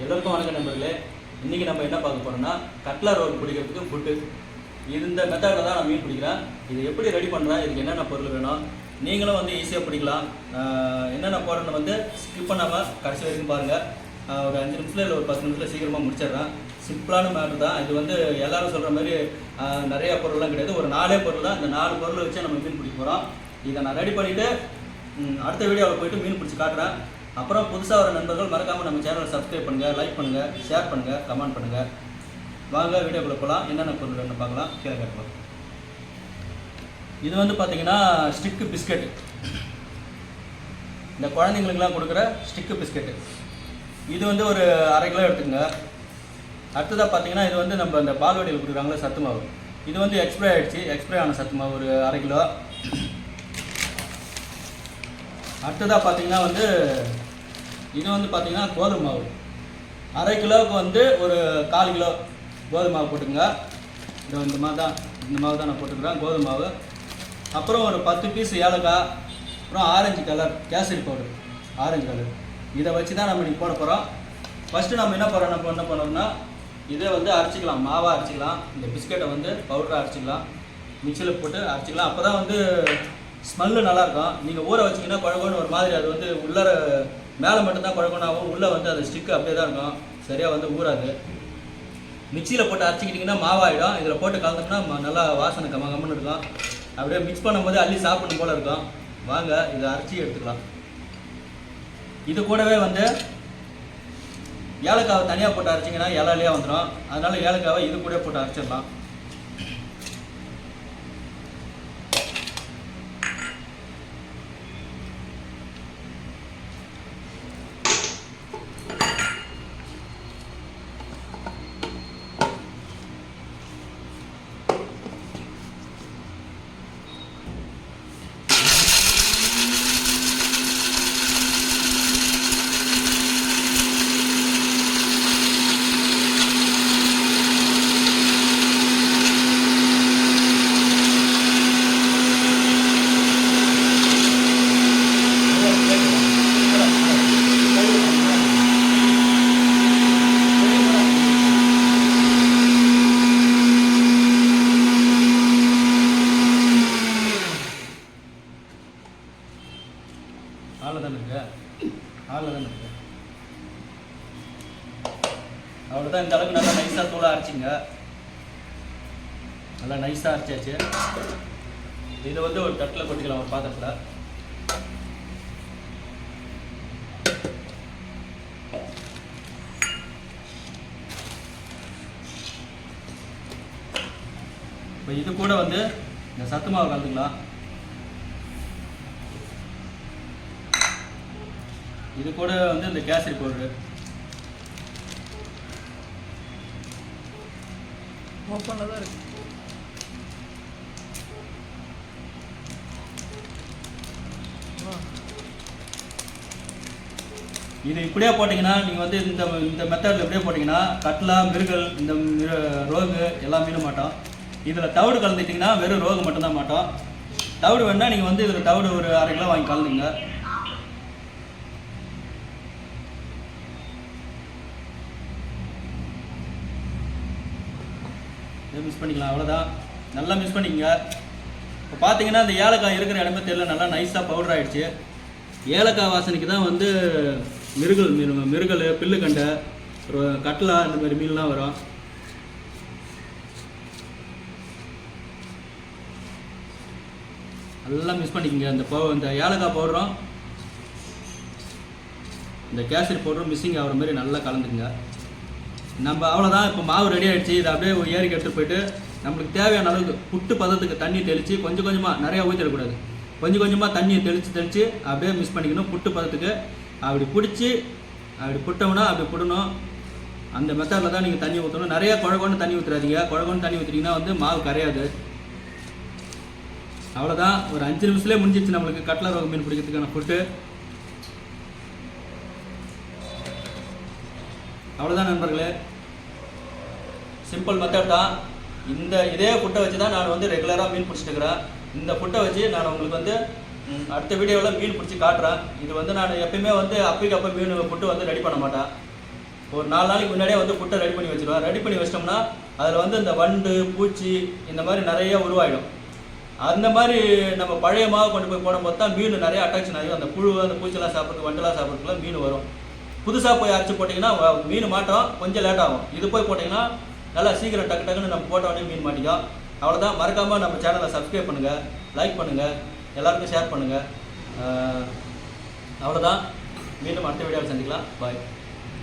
எல்லோருக்கும் வணக்கம் நண்பர்களே. இன்றைக்கி நம்ம என்ன பார்க்க போகிறோம்னா கட்லா ரோல் பிடிக்கிறதுக்கு ஃபுட்டு இந்த மெத்தடில் தான் நான் மீன் பிடிக்கிறேன். இது எப்படி ரெடி பண்ணுறேன் இதுக்கு என்னென்ன பொருள் வேணும்? நீங்களும் வந்து ஈஸியாக பிடிக்கலாம். என்னென்ன போடுறேன்னு வந்து ஸ்கிப் பண்ணாமல் கடைசி வரைக்கும் பாருங்கள் ஒரு அஞ்சு நிமிஷத்தில் இல்லை ஒரு பத்து நிமிஷத்தில் சீக்கிரமாக முடிச்சிடுறேன். சிம்பிளான மேட்ரு தான். இது வந்து எல்லாரும் சொல்கிற மாதிரி நிறையா நிறைய பொருள்லாம் கிடையாது. ஒரு நாலே பொருள் தான். இந்த நாலு பொருளை வச்சு நம்ம மீன் பிடிக்க போகிறோம் இதை நான் ரெடி பண்ணிவிட்டு அடுத்த வீடியோவில் போயிட்டு மீன் பிடிச்சி காட்டுறேன். அப்புறம் புதுசாக வர நண்பர்கள் மறக்காமல் நம்ம சேனலை சப்ஸ்கிரைப் பண்ணுங்கள் லைக் பண்ணுங்கள் ஷேர் பண்ணுங்கள் கமெண்ட் பண்ணுங்கள் வாங்க வீடியோக்குள்ளே போகலாம் என்னென்ன பொருள் வேணும் பார்க்கலாம். கீழே கேட்கலாம் இது வந்து பார்த்தீங்கன்னா ஸ்டிக்கு பிஸ்கட் இந்த குழந்தைங்களுக்குலாம் கொடுக்குற ஸ்டிக்கு பிஸ்கட்டு இது வந்து ஒரு அரை கிலோ எடுத்துக்கங்க. அடுத்ததாக பார்த்தீங்கன்னா இது வந்து நம்ம இந்த பால்வடியில் கொடுக்குறாங்களே சத்து மாவு. இது வந்து எக்ஸ்ப்ரே ஆகிடுச்சு எக்ஸ்ப்ரே ஆன சத்து மாவு ஒரு அரை கிலோ. அடுத்ததாக பார்த்தீங்கன்னா வந்து இது வந்து பார்த்தீங்கன்னா கோதுமை மாவு. அரை கிலோவுக்கு வந்து ஒரு கால் கிலோ கோதுமை மாவு போட்டுக்கங்க. இந்த மாதிரி தான் இந்த மாவு தான் நான் போட்டுக்கிறேன் கோதுமை மாவு. அப்புறம் ஒரு பத்து பீஸ் ஏலக்காய் அப்புறம் orange colour kesari powder orange colour இதை வச்சு தான் நம்ம இன்னைக்கு போட போகிறோம் ஃபஸ்ட்டு நம்ம என்ன பண்ணுறோம் நம்ம என்ன பண்ணோம்னா இதை வந்து அரைச்சிக்கலாம். மாவாக அரைச்சிக்கலாம். இந்த பிஸ்கட்டை வந்து பவுடராக அரைச்சிக்கலாம். மிக்சியில் போட்டு அரைச்சிக்கலாம். அப்போ தான் வந்து ஸ்மெல்லு நல்லாயிருக்கும். நீங்கள் ஊற வச்சிங்கன்னா குழகுன்னு ஒரு மாதிரி அது வந்து உள்ளார மேலே மட்டும்தான் குழகுனாகும் ஆகும் உள்ளே வந்து அது ஸ்டிக்கு அப்படியே தான் இருக்கும். சரியாக வந்து ஊறாது. மிக்சியில் போட்டு அரைச்சிக்கிட்டிங்கன்னா மாவாயிடும். இதில் போட்டு கலந்தோம்னா நல்லா வாசனை கம்ம கம்மன்னு இருக்கும். அப்படியே மிக்ஸ் பண்ணும்போது அள்ளி சாப்பிடணும் போல இருக்கும். வாங்க இதை அரைச்சி எடுத்துக்கலாம். இது கூடவே வந்து ஏலக்காவை தனியாக போட்டு அரைச்சிங்கன்னா இலையிலேயே வந்துடும் அதனால ஏலக்காவை இது கூட போட்டு அரைச்சிடலாம். அவ்வளோதான் இந்த அளவுக்கு நல்லா நைஸாக தூளாக அரைச்சிங்க. நல்லா நைஸாக அரைச்சாச்சு. இதை வந்து ஒரு தட்டில் கொட்டிக்கலாம் ஒரு பாத்திரத்தில். இப்போ இது கூட வந்து இந்த சத்து மாவு கலந்துக்கலாம். இது கூட வந்து இந்த கேசரி பவுடரு. ஓப்பனில் தான் இருக்கு. இது இப்படியே போட்டிங்கன்னா நீங்கள் வந்து இந்த இந்த மெத்தடில் இப்படியே போட்டிங்கன்னா கட்லா மிருகல் இந்த ரோகு எல்லாம் மீனும் மாட்டோம். இதில் தவிடு கலந்துட்டிங்கன்னா வெறும் ரோகு மட்டும்தான் மாட்டோம். தவிடு வேணால் நீங்கள் வந்து இதில் தவிடு ஒரு அரை கிலோ வாங்கி கலந்துங்க. இதை மிஸ் பண்ணிக்கலாம். அவ்வளோதான் நல்லா மிஸ் பண்ணிக்கங்க. இப்போ பார்த்தீங்கன்னா அந்த ஏலக்காய் இருக்கிற இடமே தெரியல. நல்லா நைஸாக பவுடர் ஆகிடுச்சு ஏலக்காய் வாசனைக்கு தான் வந்து மிருகல் மீன் மிருகல் பில்லுக்கண்டை ஒரு கட்லா இந்த மாதிரி மீன்லாம் வரும். நல்லா மிஸ் பண்ணிக்கங்க. அந்த பவு இந்த ஏலக்காய் பவுடரும் இந்த கேசரி பவுடரும் மிஸ்ஸிங் ஆகிற மாதிரி நல்லா கலந்துக்குங்க. நம்ம அவ்வளோதான் இப்போ மாவு ரெடி ஆகிடுச்சு இதை அப்படியே ஒரு ஏரிக்கு எடுத்துட்டு போயிட்டு நம்மளுக்கு தேவையான அளவுக்கு புட்டு பதத்துக்கு தண்ணி தெளித்து கொஞ்சம் கொஞ்சமாக நிறையா ஊற்றிடக்கூடாது கொஞ்சம் கொஞ்சமாக தண்ணியை தெளித்து தெளித்து அப்படியே மிஸ் பண்ணிக்கணும் புட்டு பதத்துக்கு. அப்படி பிடிச்சி அப்படி புட்டோம்னா அப்படி புடணும். அந்த மெத்தடில் தான் நீங்கள் தண்ணி ஊற்றணும் நிறையா குழகொண்டு தண்ணி ஊற்றுறாதீங்க குழகொண்டு தண்ணி ஊற்றிட்டீங்கன்னா வந்து மாவு கரையாது. அவ்வளோதான் ஒரு அஞ்சு நிமிஷத்துலேயே முடிஞ்சிச்சு நம்மளுக்கு. கட்லா ரோக மீன் பிடிக்கிறதுக்கான ஃபுட்டு அவ்வளோதான் நண்பர்களே. சிம்பிள் மெத்தட் தான். இந்த இதே ஃபுட்டை வச்சு தான் நான் வந்து ரெகுலராக மீன் பிடிச்சிட்டு இருக்கிறேன். இந்த ஃபுட்டை வச்சு நான் உங்களுக்கு வந்து அடுத்த வீடியோவில் மீன் பிடிச்சி காட்டுறேன். இது வந்து நான் எப்பயுமே வந்து அப்பைக்கு அப்போ மீன் ஃபுட்டு வந்து ரெடி பண்ண மாட்டேன். ஒரு நாலு நாளைக்கு முன்னாடியே வந்து புட்டை ரெடி பண்ணி வச்சிருவேன். ரெடி பண்ணி வச்சிட்டோம்னா அதில் வந்து இந்த வண்டு பூச்சி இந்த மாதிரி நிறைய உருவாயிடும். அந்த மாதிரி நம்ம பழைய மாவு கொண்டு போய் போடும்போது தான் மீன் நிறைய அட்ராக்ஷன் ஆகும் அந்த புழு அந்த பூச்சிலாம் சாப்பிட்றது வண்டெல்லாம் சாப்பிட்றதுக்குலாம் மீன் வரும். புதுசாக போய் அரைச்சி போட்டிங்கன்னா மீன் மாட்டோம் கொஞ்சம் லேட் ஆகும். இது போய் போட்டிங்கன்னா நல்லா சீக்கிரம் டக்கு டக்குன்னு நம்ம போட்ட உடனே மீன் மாட்டிக்கும். அவ்வளோதான் மறக்காமல் நம்ம சேனலை சப்ஸ்கிரைப் பண்ணுங்கள் லைக் பண்ணுங்கள் எல்லாருக்கும் ஷேர் பண்ணுங்கள் அவ்வளோதான் மீண்டும் அடுத்த வீடியோவில் சந்திக்கலாம். பாய்